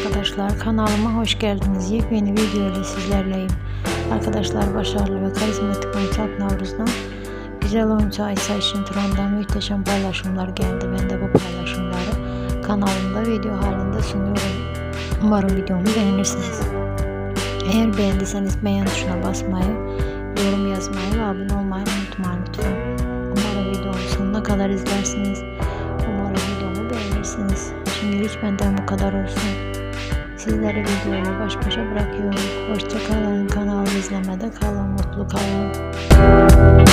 arkadaşlar kanalıma hoş geldiniz. Yepyeni video ile sizlerleyim. Arkadaşlar başarılı ve karizmatik oyuncu Alp Navruz'dan güzel oyuncu Aysa İşin Turan'dan muhteşem paylaşımlar geldi. Ben de bu paylaşımları kanalımda video halinde sunuyorum. Umarım videomu beğenirsiniz. Eğer beğendiyseniz beğen tuşuna basmayı, yorum yazmayı ve abone olmayı unutmayın lütfen. Umarım videomu sonuna kadar izlersiniz. Umarım videomu beğenirsiniz. Şimdilik benden bu kadar olsun. Sizleri videoyla baş başa bırakıyorum. Hoşçakalın. Kanalımı izlemede kalın. Mutlu kalın.